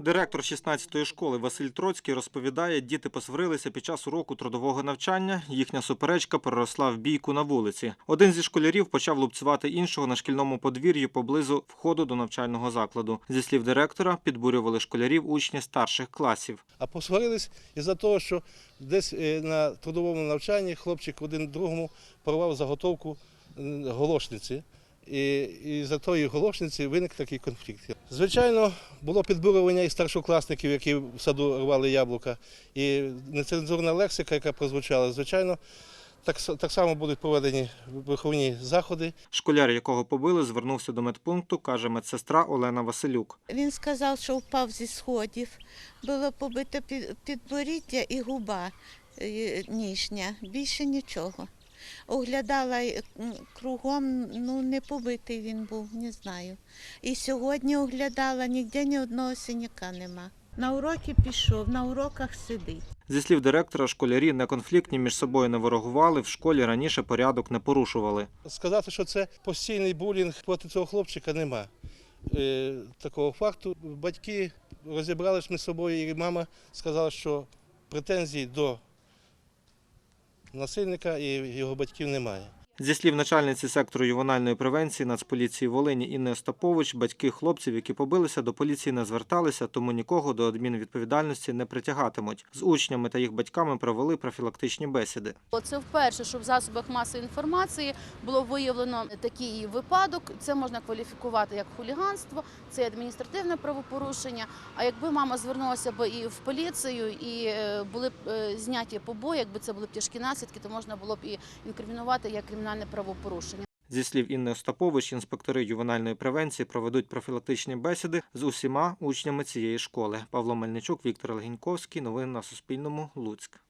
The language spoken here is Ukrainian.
Директор 16-ї школи Василь Троцький розповідає, діти посварилися під час уроку трудового навчання. Їхня суперечка переросла в бійку на вулиці. Один зі школярів почав лупцювати іншого на шкільному подвір'ї поблизу входу до навчального закладу. Зі слів директора, підбурювали школярів учні старших класів. А посварились із-за того, що десь е, на трудовому навчанні хлопчик один другому порвав заготовку голошниці. І, і за тої голошниці виник такий конфлікт. Звичайно, було підбурювання і старшокласників, які в саду рвали яблука, і нецензурна лексика, яка прозвучала. Звичайно, так, с- так само будуть проведені виховні заходи. Школяр, якого побили, звернувся до медпункту, каже медсестра Олена Василюк. Він сказав, що впав зі сходів. Було побито під- підборіддя і губа е, нижня. Більше нічого. Оглядала е, кругом, ну не побитий він був, не знаю. І сьогодні оглядала, ніде ні одного синяка нема. На уроки пішов, на уроках сидить. Зі слів директора, школярі не конфліктні між собою не ворогували, в школі раніше порядок не порушували. Сказати, що це постійний булінг проти цього хлопчика, нема е, такого факту. Батьки розібралися між собою, і мама сказала, що претензій до насильника і його батьків немає. Зі слів начальниці сектору ювенальної превенції Нацполіції Волині Інни Остапович, батьки хлопців, які побилися, до поліції не зверталися, тому нікого до адмінвідповідальності не притягатимуть. З учнями та їх батьками провели профілактичні бесіди. Це вперше, що в засобах масової інформації було виявлено такий випадок. Це можна кваліфікувати як хуліганство, це адміністративне правопорушення. А якби мама звернулася б і в поліцію, і е, були б е, зняті побої, якби це були б тяжкі наслідки, то можна було б і інкримінувати як кримінальне правопорушення. Зі слів Інни Остапович, інспектори ювенальної превенції проведуть профілактичні бесіди з усіма учнями цієї школи. Павло Мельничук, Віктор Легіньковський. Новини на Суспільному. Луцьк.